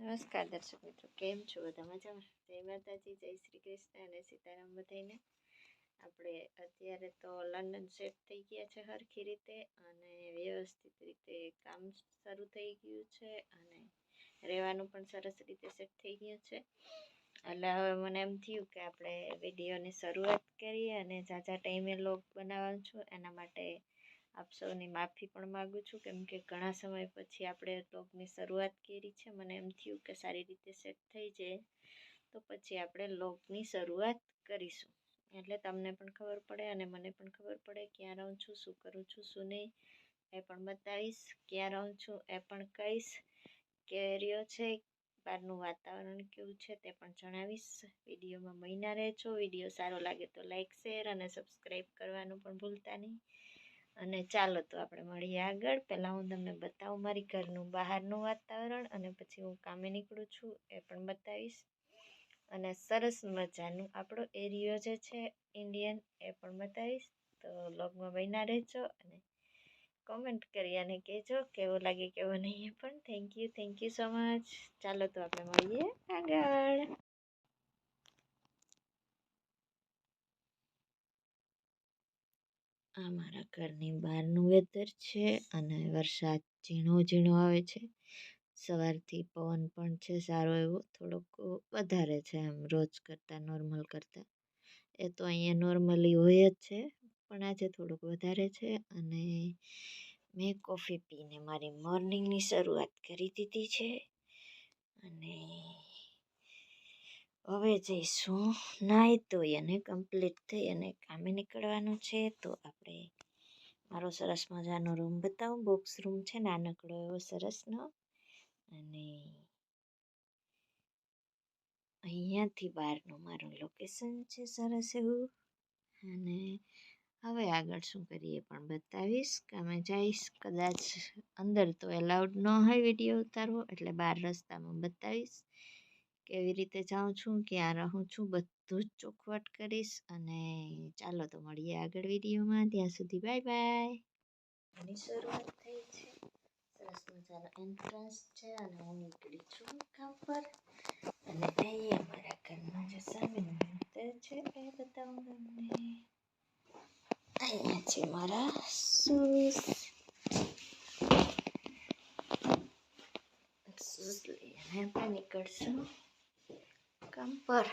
નમસ્કાર દર્શક મિત્રો, કેમ છો? બધા મજામાં? જય માતાજી, જય શ્રી કૃષ્ણ અને સીતારામ બધાને આપણે અત્યારે તો લંડન સેટ થઈ ગયા છે હરખી રીતે અને વ્યવસ્થિત રીતે કામ શરૂ થઈ ગયું છે અને રહેવાનું પણ સરસ રીતે સેટ થઈ ગયું છે. એટલે હવે મને એમ થયું કે આપણે વિડીયોની શરૂઆત કરીએ અને ઝાઝા ટાઈમે લોગ બનાવવાનું છું, એના માટે આપ સૌની માફી પણ માગું છું. કેમ કે ઘણા સમય પછી આપણે લોગની શરૂઆત કરી છે. મને એમ થયું કે સારી રીતે સેટ થઈ જાય તો પછી આપણે લોગની શરૂઆત કરીશું. એટલે તમને પણ ખબર પડે અને મને પણ ખબર પડે ક્યાં રહું છું, શું કરું છું, શું નહીં. એ પણ બતાવીશ. ક્યાં રહું છું એ પણ કહીશ. કે રહ્યો છે, બહારનું વાતાવરણ કેવું છે તે પણ જણાવીશ. વિડીયોમાં મહિના રહેજો. વીડિયો સારો લાગે તો લાઈક શેર અને સબસ્ક્રાઈબ કરવાનું પણ ભૂલતા નહીં. અને ચાલો તો આપણે મળીએ આગળ. પહેલાં હું તમને બતાવું મારી ઘરનું બહારનું વાતાવરણ અને પછી હું કામે નીકળું છું એ પણ બતાવીશ. અને સરસ મજાનું આપણો એરિયો જે છે ઇન્ડિયન એ પણ બતાવીશ. તો લોગમાં બન્યા રહેજો અને કોમેન્ટ કરી અને કહેજો કેવો લાગે કેવો નહીં પણ. Thank you thank you so much ચાલો તો આપણે મળીએ આગળ. આ મારા ઘરની બહારનું વેધર છે અને વરસાદ ઝીણો ઝીણો આવે છે. સવારથી પવન પણ છે સારો એવો, થોડોક વધારે છે એમ રોજ કરતાં નોર્મલ કરતાં. એ તો અહીંયા નોર્મલી હોય જ છે, પણ આજે થોડોક વધારે છે અને મેં કોફી પીને મારી મોર્નિંગની શરૂઆત કરી દીધી છે. અને હવે જઈશું નાહી ધોઈ અને કમ્પ્લીટ થઈ અને કામે નીકળવાનું છે. તો આપણે મારો સરસ મજાનો રૂમ બતાવું. બોક્સ રૂમ છે, નાનકડો એવો સરસનો. અને અહીંયાથી બહારનું મારું લોકેશન છે સરસ એવું. અને હવે આગળ શું કરીએ પણ બતાવીશ. કામે જઈશ. કદાચ અંદર તો એલાઉડ ન હોય વીડિયો ઉતારવો, એટલે બહાર રસ્તામાં બતાવીશ. કેવી રીતે જાઉં છું, ક્યાં રહું છું, બધું જ ચોખવટ કરીશ અને ચાલો તો મળીએ આગળ વિડીયોમાં. ત્યાં સુધી બાય બાય. એની શરૂઆત થઈ છે. સરસ મજાનો એન્ટ્રન્સ છે અને હું નીકળી છું કામ પર. અને અહીંયા મારા ઘરમાં જે સામેનું મંદિર છે, એ બતાવું તમને. અહીંયા છે મારા શૂઝ. શૂઝ લઈને આપણે નીકળશું. પર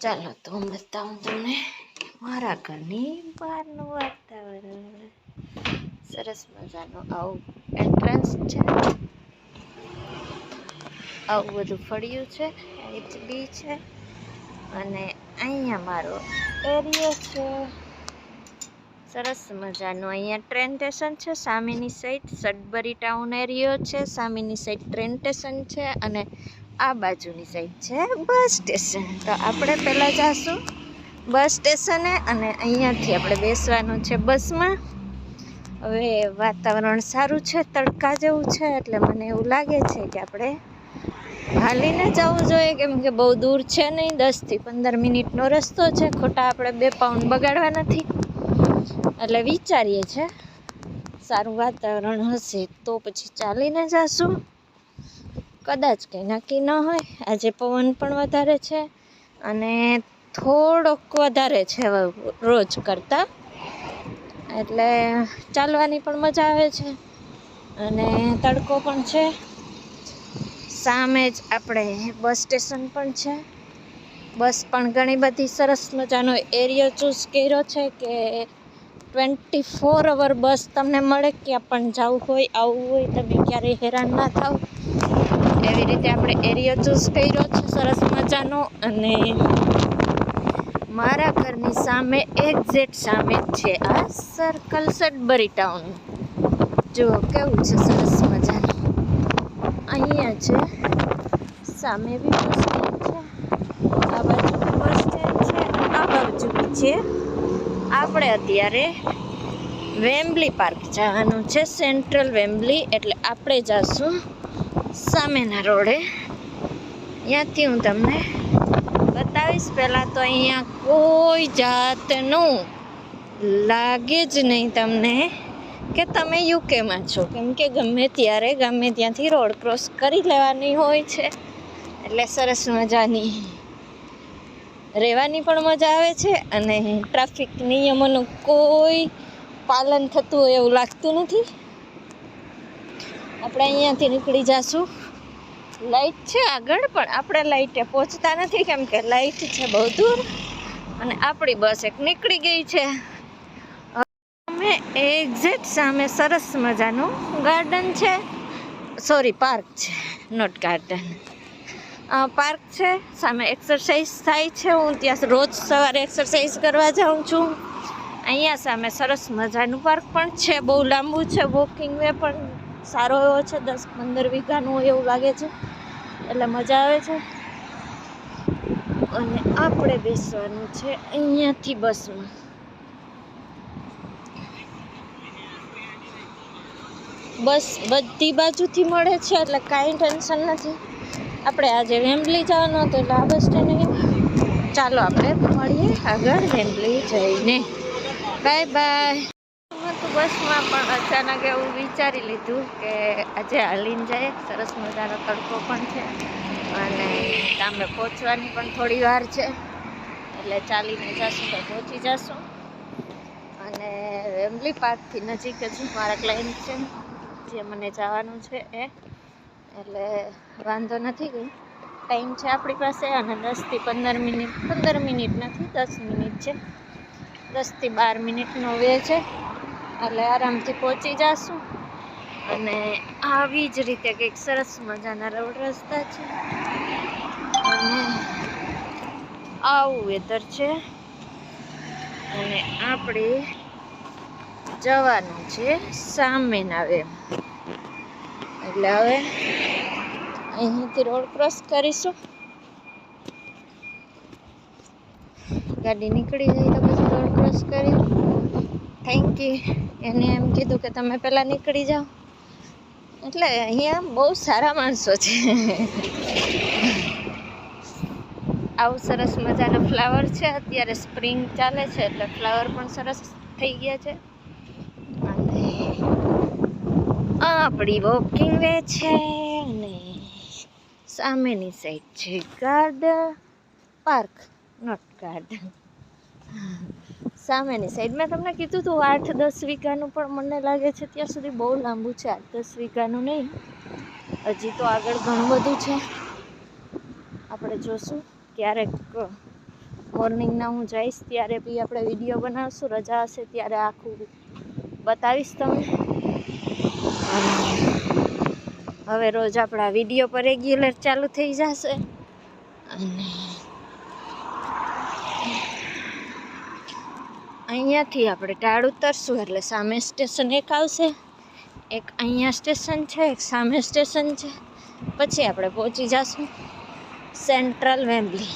ચાલો તો હું બતાવું તમને મારા ઘરની બહારનું વાતાવરણ સરસ મજાનું આવું એન્ટ્રન્સ છે આવું બધું ફળ્યું છે બી છે, અને અહીંયા મારો એરિયો છે। સરસ મજાનું અહીંયા ટ્રેન સ્ટેશન છે, સામેની સાઈડ સડબરી ટાઉન એરિયો છે, સામેની સાઈડ ટ્રેન સ્ટેશન છે, અને આ બાજુની સાઈડ છે બસ સ્ટેશન તો આપણે પહેલાં જાશું બસ સ્ટેશને અને અહીંયાથી આપણે બેસવાનું છે બસમાં. હવે વાતાવરણ સારું છે, તડકા જેવું છે, એટલે મને એવું લાગે છે કે આપણે હાલીને જવું જોઈએ, કેમ કે બહુ દૂર છે નહીં દસથી પંદર મિનિટનો રસ્તો છે, ખોટા આપણે બે પાઉન્ડ બગાડવા નથી. એટલે વિચારીએ છે, સારું વાતાવરણ હશે તો પછી ચાલીને જશું. કદાચ કંઈ નક્કી ન હોય. આજે પવન પણ વધારે છે અને થોડોક વધારે છે રોજ કરતાં. એટલે ચાલવાની પણ મજા આવે છે અને તડકો પણ છે. સામે જ આપણે બસ સ્ટેશન પણ છે. બસ પણ ઘણી બધી સરસ મજાનો એરિયો ચૂઝ કર્યો છે કે ટ્વેન્ટી ફોર અવર બસ તમને મળે. ક્યાં પણ જવું હોય, આવવું હોય, તમે ક્યારેય હેરાન ના થાવ. એવી રીતે આપણે એરિયો ચૂઝ કર્યો છે, સરસ મજાનો. અને મારા ઘરની સામે એક્ઝેક્ટ સામે જ છે આ સર્કલ સડબરી ટાઉન જુઓ, કેવું છે, સરસ મજાનું. અહીંયા છે, સામે બી બસ સ્ટેન્ડ છે. આ બાજુ બસ સ્ટેન્ડ છે આ બાજુ બી છે. આપણે અત્યારે વેમ્બલી પાર્ક જવાનું છે, સેન્ટ્રલ વેમ્બલી, એટલે આપણે જઈશું સામેના રોડે. ત્યાંથી હું તમને બતાવીશ. પહેલાં તો અહીંયા કોઈ જાતનું લાગે જ નહીં તમને કે તમે યુકેમાં છો. કેમ કે ગમે ત્યારે ગમે ત્યાંથી રોડ ક્રોસ કરી લેવાની હોય છે. એટલે સરસ મજાની રહેવાની પણ મજા આવે છે અને ટ્રાફિક નિયમોનું કોઈ પાલન થતું હોય એવું લાગતું નથી. આપણે અહીંયાથી નીકળી જઈશું લાઈટ છે આગળ, પણ આપણે લાઈટે પહોંચતા નથી, કેમ કે લાઈટ છે બહુ દૂર. અને આપણી બસ એક નીકળી ગઈ છે. અમે એક્ઝેક્ટ સામે સરસ મજાનું ગાર્ડન છે. સોરી પાર્ક છે નોટ ગાર્ડન પાર્ક છે, સામે એક્સરસાઇઝ થાય છે. હું ત્યાં રોજ સવારે એક્સરસાઇઝ કરવા જાઉં છું. અહીંયા સામે સરસ મજાનું પાર્ક પણ છે, બહુ લાંબુ છે વોકિંગ વે પણ સારો એવો છે, દસ પંદર વીઘાનું હોય એવું લાગે છે, એટલે મજા આવે છે. અને આપણે બેસવાનું છે અહીંયાથી બસમાં. બસ બધી બાજુથી મળે છે, એટલે કાંઈ ટેન્શન નથી. આપણે આજે વેમ્બલી જવાનું હતું, એટલે આ બસ સ્ટેન્ડ ચાલો આપણે મળીએ આગળ વેમ્બલી જઈને. Bye bye. બસમાં પણ અચાનક એવું વિચારી લીધું કે આજે હાલીને જાય. સરસ મજાનો તડકો પણ છે અને તમે પહોંચવાની પણ થોડી વાર છે. એટલે ચાલીને જશું તો પહોંચી જશું. અને વેમ્બલી પાર્કથી નજીક જ મારા ક્લાયન્ટ છે, જે મને જવાનું છે એ. એટલે વાંધો નથી કંઈ ટાઈમ છે આપણી પાસે અને દસથી પંદર મિનિટ પંદર મિનિટ નથી, દસ મિનિટ છે. દસથી બાર મિનિટનો વે છે. એટલે આરામથી પહોંચી જશું. અને આવી જ રીતે કંઈક સરસ મજાના રોડ રસ્તા છે. અને આવું વેધર છે. અને આપણે જવાનું છે સામેના વે એટલે હવે અહીંથી રોડ ક્રોસ કરીશું. ગાડી નીકળી જાય તો પછી રોડ ક્રોસ કરી થેન્ક યુ એને એમ કીધું કે તમે પહેલાં નીકળી જાઓ. એટલે અહીંયા બહુ સારા માણસો છે. આવું સરસ મજાના ફ્લાવર છે. અત્યારે સ્પ્રિંગ ચાલે છે એટલે ફ્લાવર પણ સરસ થઈ ગયા છે. અને આપણી વોકિંગ વે છે અને સામેની સાઈડ છે ગાર્ડન પાર્ક નોટ ગાર્ડન સામેની સાઈડ મેં તમને કીધું હતું આઠ દસ વીઘાનું પણ મને લાગે છે ત્યાં સુધી બહુ લાંબુ છે. આઠ દસ વીઘાનું નહીં. હજી તો આગળ ઘણું બધું છે. આપણે જોશું ક્યારેક મોર્નિંગના હું જઈશ ત્યારે બી આપણે વીડિયો બનાવશું. રજા હશે ત્યારે આખું બતાવીશ તમને. હવે રોજ આપણા વીડિયો પર રેગ્યુલર ચાલુ થઈ જશે. અને અહીંયાથી આપણે ટાળ ઉતરશું, એટલે સામે સ્ટેશન એક આવશે. એક અહીંયા સ્ટેશન છે, એક સામે સ્ટેશન છે. પછી આપણે પહોંચી જશું સેન્ટ્રલ વેમ્બલી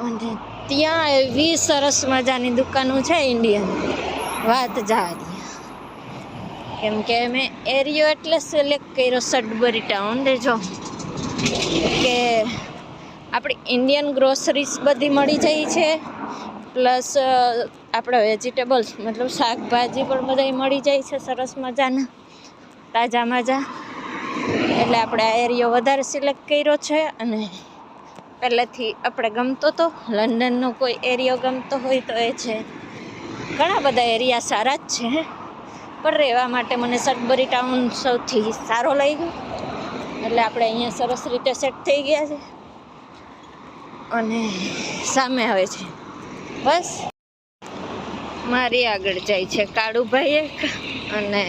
અને ત્યાં એવી સરસ મજાની દુકાનો છે ઇન્ડિયન. વાત જારી કેમ કે મેં એરિયો એટલે સિલેક્ટ કર્યો, સડબરી ટાઉન દેજો. કે આપણી ઇન્ડિયન ગ્રોસરીઝ બધી મળી જાય છે. પ્લસ આપણે વેજીટેબલ્સ મતલબ શાકભાજી પણ બધા મળી જાય છે સરસ મજાના, તાજા મજા. એટલે આપણે આ એરિયો વધારે સિલેક્ટ કર્યો છે અને પહેલેથી આપણે ગમતો તો લંડનનો કોઈ એરિયો ગમતો હોય તો એ છે. ઘણા બધા એરિયા સારા જ છે પણ રહેવા માટે મને સટબરી ટાઉન સૌથી સારો લાગ્યો. એટલે આપણે અહીંયા સરસ રીતે સેટ થઈ ગયા છે. અને સામે આવે છે. બસ. મારી આગળ જાય છે કાળુભાઈ એક અને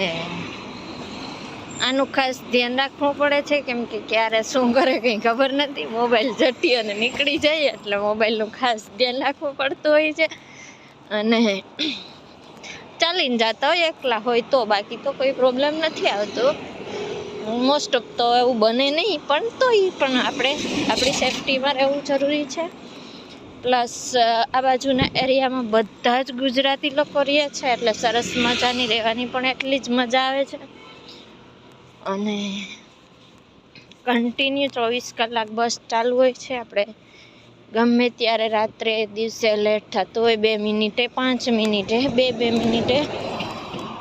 આનું ખાસ ધ્યાન રાખવું પડે છે કેમ કે ક્યારે શું કરે કંઈ ખબર નથી. મોબાઈલ જટી અને નીકળી જાય એટલે મોબાઈલનું ખાસ ધ્યાન રાખવું પડતું હોય છે. અને ચાલીને જતા હોય એકલા હોય તો બાકી તો કોઈ પ્રોબ્લેમ નથી આવતો. મોસ્ટ ઓફ તો એવું બને નહીં, પણ તો એ પણ આપણે, આપણી સેફટીમાં રહેવું જરૂરી છે. પ્લસ આ બાજુના એરિયામાં બધા જ ગુજરાતી લોકો રહે છે, એટલે સરસ મજાની રહેવાની પણ એટલી જ મજા આવે છે. અને કન્ટિન્યુ ચોવીસ કલાક બસ ચાલુ હોય છે, આપણે ગમે ત્યારે રાત્રે દિવસે લેટ થતું હોય, બે મિનિટે પાંચ મિનિટે, બે બે મિનિટે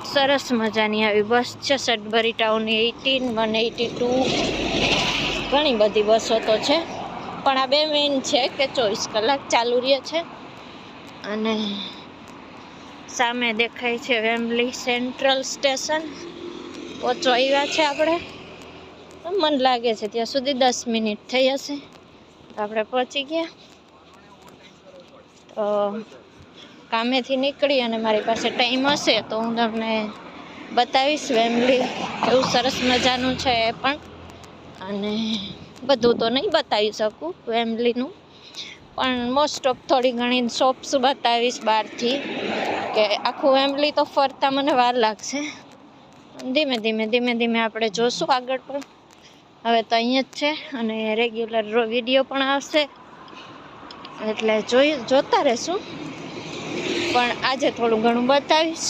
સરસ મજાની આવી બસ છે. Sudbury town eighteen one eighty two ઘણી બધી બસો તો છે. પણ આ બે મેઇન છે કે ચોવીસ કલાક ચાલુ રહે છે. અને સામે દેખાય છે વેમ્બલી સેન્ટ્રલ સ્ટેશન પહોંચવા આવ્યા છે આપણે. મને લાગે છે ત્યાં સુધી દસ મિનિટ થઈ હશે. આપણે પહોંચી ગયા. તો કામેથી નીકળી અને મારી પાસે ટાઈમ હશે તો હું તમને બતાવીશ વેમ્બલી એવું સરસ મજાનું છે એ પણ. અને બધું તો નહીં બતાવી શકું વેમ્બલીનું પણ મોસ્ટ ઓફ થોડી ઘણી શોપ્સ બતાવીશ બહારથી કે આખું વેમ્બલી તો ફરતા મને વાર લાગશે. ધીમે ધીમે ધીમે ધીમે આપણે જોશું આગળ પણ. હવે તો અહીંયા જ છે અને રેગ્યુલર વીડિયો પણ આવશે. એટલે જોઈ, જોતા રહેશું. પણ આજે થોડું ઘણું બતાવીશ.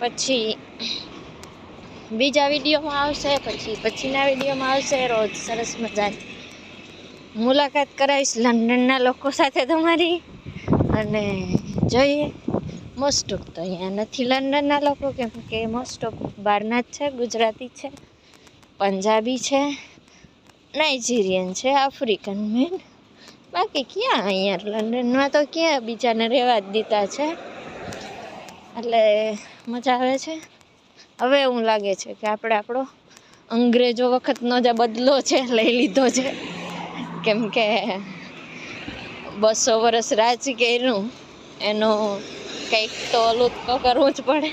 પછી બીજા વિડીયોમાં આવશે, પછી પછીના વિડીયોમાં આવશે. રોજ સરસ મજાની મુલાકાત કરાવીશ લંડનના લોકો સાથે તમારી. અને જોઈએ મોસ્ટ ઓફ તો અહીંયા નથી લંડનના લોકો, કેમ કે મોસ્ટ ઓફ બહારના જ છે, ગુજરાતી છે, પંજાબી છે નાઇજીરિયન છે આફ્રિકન મેન બાકી ક્યાં અહીંયા લંડનમાં તો ક્યાં બીજાને રહેવા જ દીધા છે? એટલે મજા આવે છે? હવે એવું લાગે છે કે આપણે આપણો અંગ્રેજો વખતનો જે બદલો છે, લઈ લીધો છે. કેમ કે બસો વર્ષ રાજ કર્યું, એનો કંઈક તો ઓલું તો કરવું જ પડે.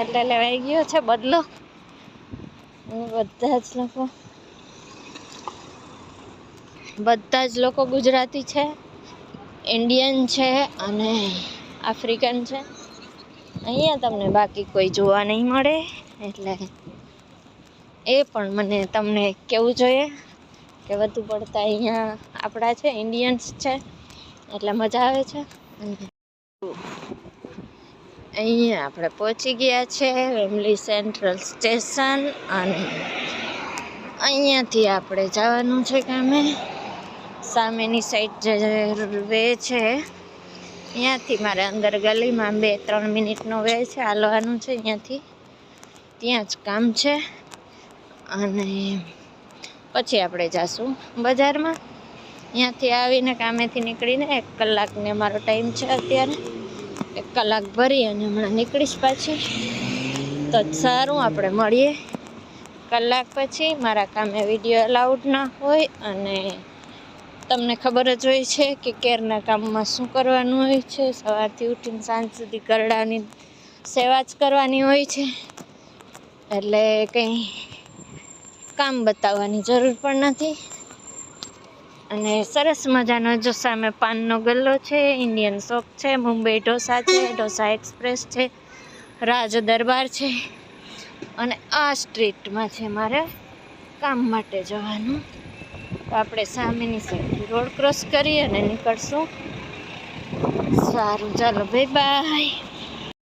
એટલે લેવાઈ ગયો છે બદલો. બધા જ લોકો બધા જ લોકો ગુજરાતી છે ઇન્ડિયન છે અને આફ્રિકન છે. અહીંયા તમને બાકી કોઈ જોવા નહીં મળે, એટલે એ પણ મને તમને કેવું જોઈએ કે વધુ પડતા અહીંયા આપણા છે ઇન્ડિયન્સ છે, એટલે મજા આવે છે. અહીંયા આપણે પહોંચી ગયા છે વેમલી સેન્ટ્રલ સ્ટેશન અને અહીંયાથી આપણે જવાનું છે કામે સામેની સાઈડ જે વે છે, ત્યાંથી મારે અંદર ગલીમાં બે, ત્રણ મિનિટનો વે છે, હાલવાનું છે અહીંયાથી ત્યાં જ કામ છે. અને પછી આપણે જાશું બજારમાં. ત્યાંથી આવીને કામેથી નીકળીને એક કલાકને મારો ટાઈમ છે અત્યારે. એક કલાક ભરી અને હમણાં નીકળીશ પાછી. તો સારું, આપણે મળીએ. કલાક પછી મારા કામે વીડિયો અલાઉડ ના હોય અને તમને ખબર જ હોય છે કે કેરના કામમાં શું કરવાનું હોય છે? સવારથી ઉઠીને સાંજ સુધી કરડાની સેવા જ કરવાની હોય છે. એટલે કંઈ કામ બતાવવાની જરૂર પણ નથી. અને સરસ મજાનો જો સામે પાનનો ગલ્લો છે, ઇન્ડિયન શોપ છે, મુંબઈ ઢોસા છે, ઢોસા એક્સપ્રેસ છે, રાજ દરબાર છે. અને આ સ્ટ્રીટમાં છે મારે કામ માટે જવાનું. તો આપણે સામેની સાઈડથી રોડ ક્રોસ કરી અને નીકળશું. સારું ચાલો ભાઈ બાય